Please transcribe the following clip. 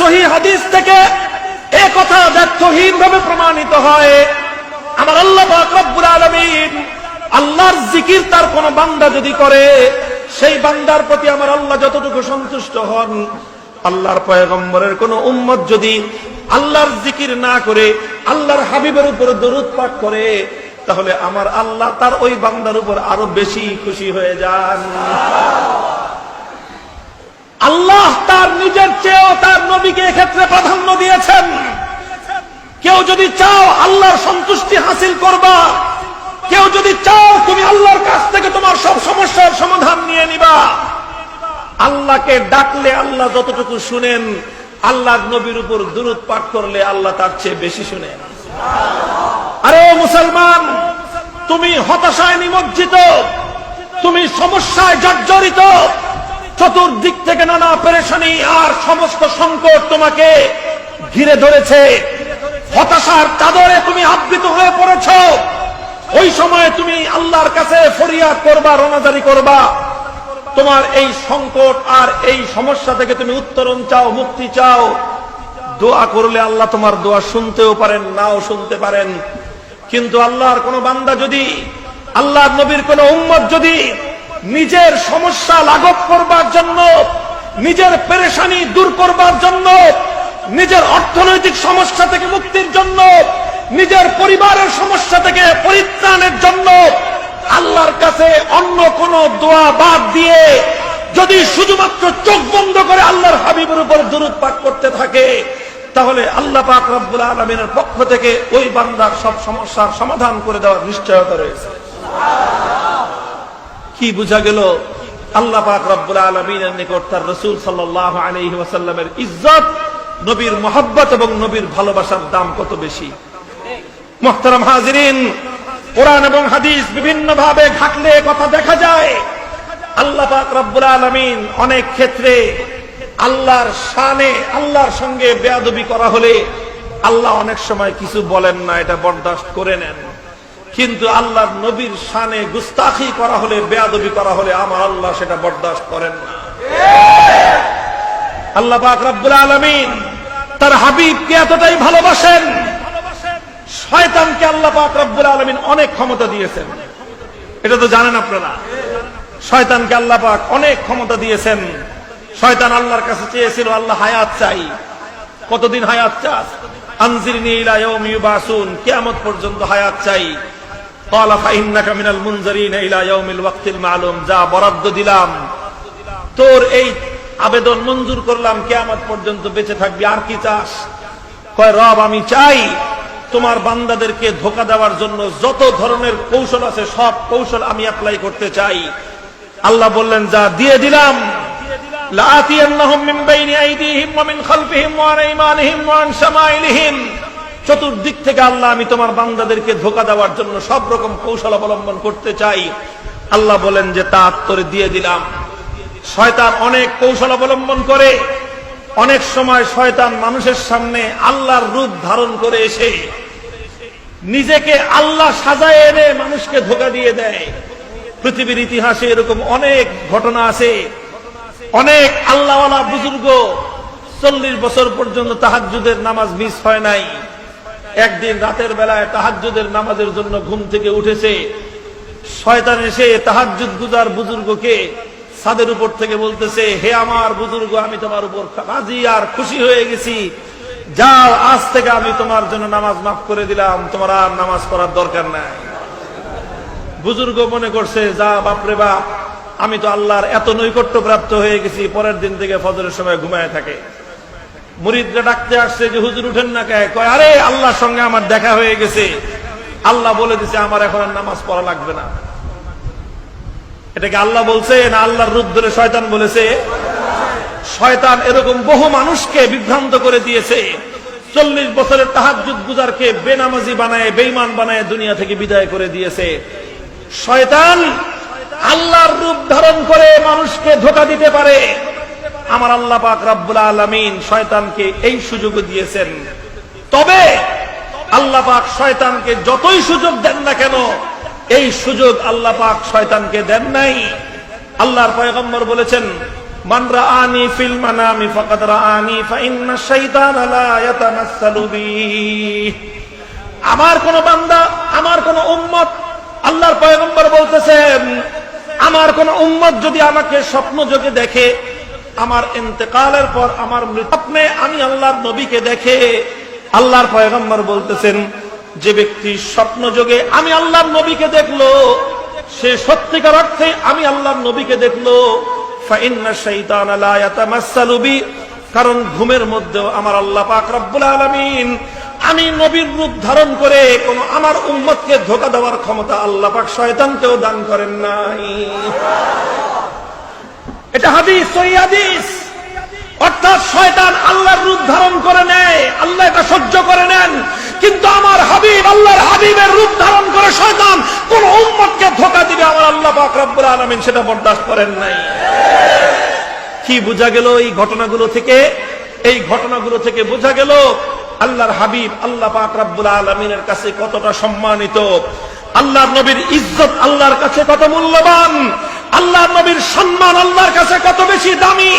সহি হাদিস থেকে এ কথা ব্যর্থহীন ভাবে প্রমাণিত হয়। আমার আল্লাহ পাক রব্বুল আলামিন আল্লাহর জিকির তার কোন বান্দা যদি করে, সেই বান্দার প্রতি আমার আল্লাহ যতটুকু সন্তুষ্ট হন, আল্লাহর পয়গম্বরের কোন উম্মত যদি আল্লাহর জিকির না করে, আল্লাহর হাবিবের উপরে দরুদ পাঠ করে, তাহলে আমার আল্লাহ তার ওই বান্দার উপর আরও বেশি খুশি হয়ে যান। আল্লাহ তার নিজের চেয়েও তার নবীকে এক্ষেত্রে প্রাধান্য দিয়েছেন। কেউ যদি চাও আল্লাহর সন্তুষ্টি হাসিল করবা, কেউ যদি চাও তুমি আল্লাহর কাছ থেকে তোমার সব সমস্যার সমাধান নিয়ে নিবা। আল্লাহকে ডাকলে আল্লাহ যতটুকু শুনেন আল্লাহ নবীর উপর দূরত পাঠ করলে আল্লাহ তার চেয়ে বেশি শুনেন। আরে মুসলমান, তুমি হতাশায় নিমজ্জিত, তুমি সমস্যায় জর্জরিত চতুর্দিক থেকে নানা পেরেশানি আর সমস্ত সংকট তোমাকে ঘিরে ধরেছে। হতাশার চাদরে তুমি আবৃত হয়ে পড়েছ। ওই সময় তুমি আল্লাহর কাছে ফরিয়াদ করবা, রোনাজারি করবা। তোমার এই সংকট আর এই সমস্যা থেকে তুমি উত্তরণ চাও, মুক্তি চাও। দোয়া করলে আল্লাহ তোমার দোয়া শুনতেও পারেন, নাও শুনতে পারেন। কিন্তু আল্লাহর কোন বান্দা যদি, আল্লাহর নবীর কোন উম্মত যদি নিজের সমস্যা লাঘব করবার জন্য, নিজের পেরেশানি দূর করবার জন্য, নিজের অর্থনৈতিক সমস্যা থেকে মুক্তির জন্য, নিজের পরিবারের সমস্যা থেকে পরিত্রাণের জন্য আল্লাহর কাছে অন্য কোন দোয়া বাদ দিয়ে যদি শুধুমাত্র চোখ বন্ধ করে আল্লাহর হাবিবের উপর দূরত পাঠ করতে থাকে, তাহলে আল্লাহ পাক রব্বুল আলমিনের পক্ষ থেকে ওই বান্দার সব সমস্যার সমাধান করে দেওয়ার নিশ্চয়তা রয়েছে। কি বোঝা গেল? আল্লাহ পাক রব্বুল আলমিনের নিকট তার রসুল সাল্লাহ আলহি ইজ্জত, নবীর মহব্বত এবং নবীর ভালোবাসার দাম কত বেশি? মোহতারাম হাজিরিন, কোরআন এবং হাদিস বিভিন্ন ভাবে ঘাটলে কথা দেখা যায়। আল্লাহ পাক রব্বুল আলমিন অনেক ক্ষেত্রে আল্লাহর শানে, আল্লাহর সঙ্গে বেয়াদবি করা হলে আল্লাহ অনেক সময় কিছু বলেন না, এটা বরদাস্ত করে নেন। কিন্তু আল্লাহর নবীর শানে গুস্তাখি করা হলে, বেয়াদবি করা হলে আমার আল্লাহ সেটা বরদাস্ত করেন না। আল্লাহ পাক রব্বুল আলমিন তার হাবিবকে এতটাই ভালোবাসেন, শয়তানকে আল্লাহ পাক রব্বুল আলমিন অনেক ক্ষমতা দিয়েছেন। এটা তো জানেন আপনারা। শয়তানকে আল্লাহ পাক অনেক ক্ষমতা দিয়েছেন। শয়তান আল্লাহর কাছে চেয়েছিল, আল্লাহ হায়াত চাই। কতদিন হায়াত চাস? ইলা ইয়াউমি ইউবাসুন। কিয়ামত পর্যন্ত হায়াত চাই। قال فإنك من المنذرين إلى يوم الوقت المعلوم যা বরাদ্দ দিলাম তোর এই আবেদন মঞ্জুর করলাম কিয়ামত পর্যন্ত বেঁচে থাকবি আর কি চাস কয় রব আমি চাই তোমার বান্দাদেরকে ধোকা দেওয়ার জন্য যত ধরনের কৌশল আছে সব কৌশল আমি অ্যাপ্লাই করতে চাই আল্লাহ বললেন যা দিয়ে দিলাম لآتينهم من بين أيديهم ومن خلفهم وعن أيمانهم وعن شمائلهم চতুর্দিক থেকে আল্লাহ, আমি তোমার বান্দাদেরকে ধোকা দেওয়ার জন্য সব রকম কৌশল অবলম্বন করতে চাই। আল্লাহ বলেন যে তা তোরে দিয়ে দিলাম। শয়তান অনেক কৌশল অবলম্বন করে। অনেক সময় শয়তান মানুষের সামনে আল্লাহর রূপ ধারণ করে এসে নিজেকে আল্লাহ সাজায় এনে মানুষকে ধোকা দিয়ে দেয়। পৃথিবীর ইতিহাসে এরকম অনেক ঘটনা আছে। অনেক আল্লাহওয়ালা বুজুর্গ চল্লিশ বছর পর্যন্ত তাহাজুদের নামাজ মিস হয় নাই। একদিন রাতের বেলায় তাহাজুদের নামাজের জন্য ঘুম থেকে উঠেছে। শয়তান এসে তাহাজুদ গুজার বুজুর্গকে ছাদের উপর থেকে বলতেছে, হে আমার বুজুর্গ, আমি তোমার উপর রাজি আর খুশি হয়ে গেছি। যাও, আজ থেকে আমি তোমার জন্য নামাজ মাফ করে দিলাম। তোমার আর নামাজ পড়ার দরকার নাই। বুজুর্গ মনে করছে, যা বাপরে বাপ, আমি তো আল্লাহর এত নৈকট্য প্রাপ্ত হয়ে গেছি, পরের দিন থেকে ফজরের সময় ঘুমায় থাকে। মুরিদরা ডাকতে আসছে যে, হুজুর উঠেন না কে? কয়, আরে, আল্লাহর সঙ্গে আমার দেখা হয়ে গেছে। আল্লাহ বলে দিছে, আমার এখন আর নামাজ পড়া লাগবে না। এটাকে আল্লাহ বলছে না আল্লাহর রূপ ধরে শয়তান বলেছে? শয়তান এরকম বহু মানুষকে বিভ্রান্ত করে দিয়েছে। চল্লিশ বছরের তাহাজুদ গুজারকে বেনামাজি বানায় বেইমান বানায় দুনিয়া থেকে বিদায় করে দিয়েছে। শয়তান আল্লাহর রূপ ধারণ করে মানুষকে ধোকা দিতে পারে। আমার আল্লাহ পাক রাব্বুল আলামিন শয়তানকে এই সুযোগ দিয়েছেন। তবে আল্লাহ পাক শয়তানকে যতই সুযোগ দেন না কেন, এই সুযোগ আল্লাহ পাক শয়তানকে দেন নাই। আল্লাহর পয়গম্বর বলেছেন, মান রাআনি ফিল মানামি ফাকাদ রাআনি ফাইন্না শাইতানা লা ইয়াতামাসসালু আমার কোন বান্দা, আমার কোন উম্মত, আল্লাহর পয়গম্বর বলতেছেন, আমার কোন উম্মত যদি আমাকে স্বপ্ন যোগে দেখে আমার ইন্তেকালের পর আমার মৃত্যু আমি আল্লাহর নবীকে দেখে আল্লাহর পয়গম্বর বলতেছেন, যে ব্যক্তি স্বপ্ন যোগে আমি আল্লাহর নবীকে দেখল, সে সত্যিকার অর্থে আমি আল্লাহর নবীকে দেখল কারণ ঘুমের মধ্যেও আমার আল্লাহ পাক রব্বুল আলামিন, আমি নবীর রূপ ধারণ করে কোন আমার উম্মতকে ধোকা দেওয়ার ক্ষমতা আল্লাহ পাক শয়তানকেও দান করেন নাই। এটা হাদিস, সহি হাদিস। অর্থাৎ শয়তান আল্লাহর রূপ ধারণ করে নেয়, আল্লাহ এটা সহ্য করে নেন। কিন্তু আমার হাবিব, আল্লাহর হাবিবের রূপ ধারণ করে শয়তান কোন উম্মতকে ধোকা দিবে আমার আল্লাহ পাক রব্বুল আলামিন সেটা বরদাস্ত করেন নাই। কি বোঝা গেল এই ঘটনাগুলো থেকে? এই ঘটনাগুলো থেকে বোঝা গেল আল্লাহর হাবিব, আল্লাহ পাক রাব্বুল আলমিনের কাছে কতটা সম্মানিত। আল্লাহর নবীর ইজ্জত আল্লাহর কাছে কত মূল্যবান। আল্লাহর নবীর সম্মান আল্লাহর কাছে কত বেশি দামি?